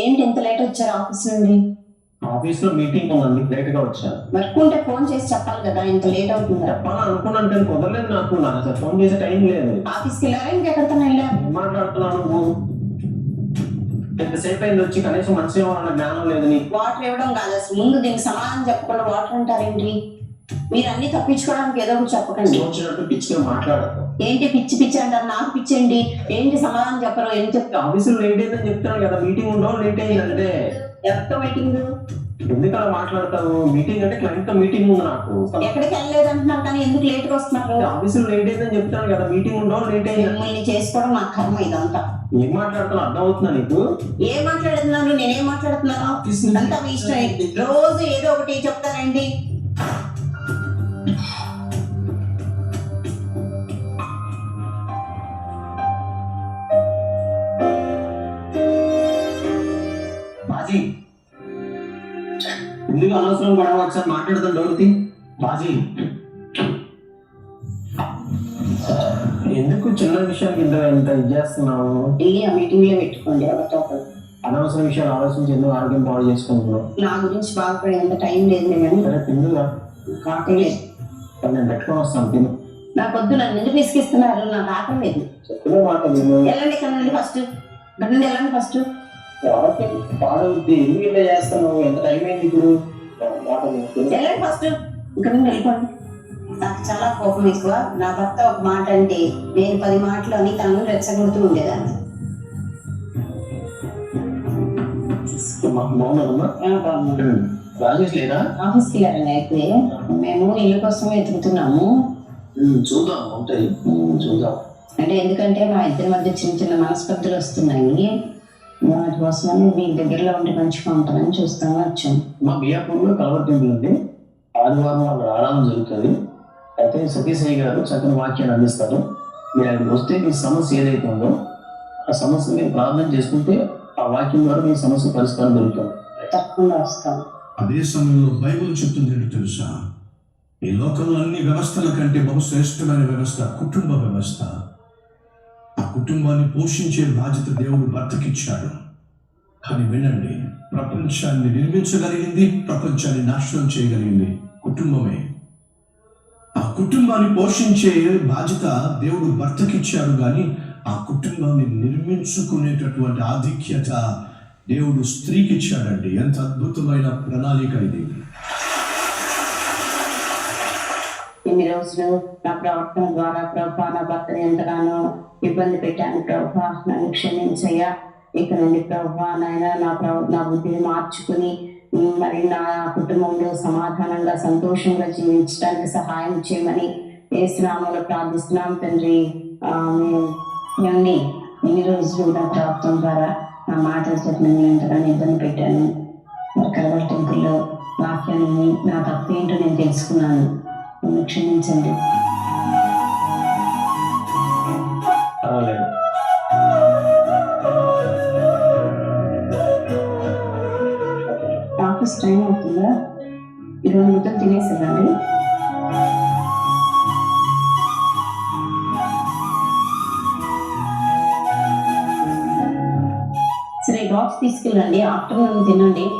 ఏంటి ఇంత లేట్ వచ్చారు ఆఫీస్ నుండి? ఆఫీస్లో మీటింగ్ ఉందండి లేట్గా వచ్చాను వర్క్ ఉంటే ఫోన్ చేసి చెప్పాలి కదా ఇంత లేట్ అవుతుందా? చెప్పాలని అనుకున్నాను కానీ కుదరలేదు నాకు. నాకు ఫోన్ చేసే టైం లేదు. ఆఫీస్కి వెళ్ళారా? ఇంకెక్కడితో వెళ్ళారు? ఏం మాట్లాడుతున్నావు నువ్వు? ఎంతసేపు అయింది వచ్చి? కనీసం వాళ్ళ జ్ఞానం లేదు వాటర్ ఇవ్వడం కాదు అసలు ముందు దీనికి సమాధానం చెప్పకుండా వాటర్ అంటారేంటి? మీరు అన్ని తప్పించుకోవడానికి ఏదో ఒకటి చెప్పకండి. వచ్చినట్టు పిచ్చిగా మాట్లాడదు ఏంటి పిచ్చి పిచ్చి అంటారు? నాకు పిచ్చి ఏంటి సమాధానం చెప్పరు? ఏం చెప్తావు ఆఫీసులో లేట్ అయిందని చెప్తాను కదా మీటింగ్ ఉండవు లేట్ అయిందంటే ఎవరితో మీటింగ్? ఎందుకు అలా మాట్లాడతావు? మీటింగ్ అంటే క్లయింట్తో మీటింగ్ ఉంది నాకు. ఎక్కడికి వెళ్ళలేదు అంటున్నారు కానీ ఎందుకు లేట్గా వస్తున్నారు ఆఫీసులో లేట్ అయిందని చెప్తాను కదా మీటింగ్ ఉండవు లేట్ అయింది. మిమ్మల్ని చేసుకోవడం నా కర్మ ఇదంతా. ఏం మాట్లాడుతున్నావు అర్థం అవుతుందా నీకు? ఏం మాట్లాడుతున్నాను నేనేం మాట్లాడుతున్నాను? అంతా మీ ఇష్టం రోజు ఏదో ఒకటి చెప్తారండి బాజీ. ఎందుకు అనవసరం గొడవ ఒకసారి మాట్లాడదాం డోర్తి. బాజీ. ఎందుకు చిన్న విషయానికి ఇంత ఎంత ఇది చేస్తున్నావు? వెళ్ళి ఆ మీటింగ్లో పెట్టుకోండి ఎవరితో ఒకరు. అనవసర విషయాలు ఆలోచించి ఎందుకు ఆరోగ్యం పాడు చేసుకుంటున్నావు? నా గురించి బాగుపడేంత టైం లేదు కానీ సరే తిందుగా ఆకలి లేదు. నేను పెట్టుకొని వస్తాను తిను. నాకు వద్దు నన్ను ఎందుకు పిసికిస్తున్నారు నాకు ఆకలి లేదు. చెప్పిన మాట విను. వెళ్ళండి ఇక్కడ నుండి ఫస్ట్ ఇక్కడ నుండి వెళ్ళండి ఫస్ట్ ఎవరికి పాడవుద్ది ఎందుకు ఇలా చేస్తున్నావు? ఎంత టైం అయింది ఇప్పుడు? మాట విను. వెళ్ళండి ఫస్ట్. ఇక్కడ నుండి వెళ్ళిపోండి. నాకు చాలా కోపం ఎక్కువ. నా భర్త ఒక మాట అంటే నేను పది మాటలు అని తనను రెచ్చగొడుతూ ఉండేదాన్ని. ఆఫీస్కి అయితే. మేము ఇల్లు కోసం వెతుకుతున్నాము. చూద్దాం ఉంటాయి. చూద్దాం. అంటే ఎందుకంటే మా ఇద్దరి మధ్య చిన్న చిన్న మనస్పర్ధలు వస్తున్నాయి. వాటి కోసమని మీ దగ్గరలో ఉండి మంచిగా వచ్చాం మా బియ్యాపూర్లో కలవర్ టెంపుల్ ఉంది ఆదివారం వాళ్ళు రావడం జరుగుతుంది. అయితే సతీష్ అయ్య గారు చక్కని వాక్యాన్ని అందిస్తారు. మీరు అక్కడికి వస్తే మీ సమస్య ఏదైతే ఉందో ఆ సమస్య మీరు ప్రార్థన చేసుకుంటే ఆ వాక్యం ద్వారా మీ సమస్య పరిష్కారం దొరుకుతుంది. తప్పకుండా వస్తాం అదే సమయంలో బైబిల్ చెప్తుంది ఏంటో తెలుసా? ఈ లోకంలో అన్ని వ్యవస్థల కంటే బహుశ్రేష్టమైన వ్యవస్థ కుటుంబ వ్యవస్థ. కుటుంబాన్ని పోషించే బాధ్యత దేవుడు భర్తకిచ్చాడు. కానీ వినండి ప్రపంచాన్ని నిర్మించగలిగింది ప్రపంచాన్ని నాశనం చేయగలిగింది కుటుంబమే. ఆ కుటుంబాన్ని పోషించే బాధ్యత దేవుడు భర్తకిచ్చాడు కానీ ఆ కుటుంబాన్ని నిర్మించుకునేటటువంటి ఆధిక్యత దేవుడు స్త్రీకి ఇచ్చాడండి ఎంత అద్భుతమైన ప్రణాళిక ఇది. ఇన్ని రోజులు నా ప్రవర్తన ద్వారా ప్రభా నా భర్తని ఎంతగానో ఇబ్బంది పెట్టాను ప్రభా. నన్ను క్షమించయ్యా. ఇక నుండి ప్రభా నాయన నా ప్రవ నా బుద్ధిని మార్చుకుని మరి నా కుటుంబంలో సమాధానంగా సంతోషంగా జీవించడానికి సహాయం చేయమని ఏ ఏసునామంలో ప్రార్థిస్తున్నాం తండ్రి. ఆమె ఇన్ని రోజులు నా ప్రభుత్వం ద్వారా నా మాటలు చెప్పిన నేను ఎంతగానో ఇబ్బంది పెట్టాను. మరి టెంపుల్లో వాక్యాన్ని నా తప్పేంటో నేను తెలుసుకున్నాను. క్షమించండి. ఆఫీస్ టైం అవుతుందా? ఇరవై నిమిషాలు తినేసేదండి సరే బాక్స్ తీసుకెళ్ళండి. ఆఫ్టర్నూన్ తినండి.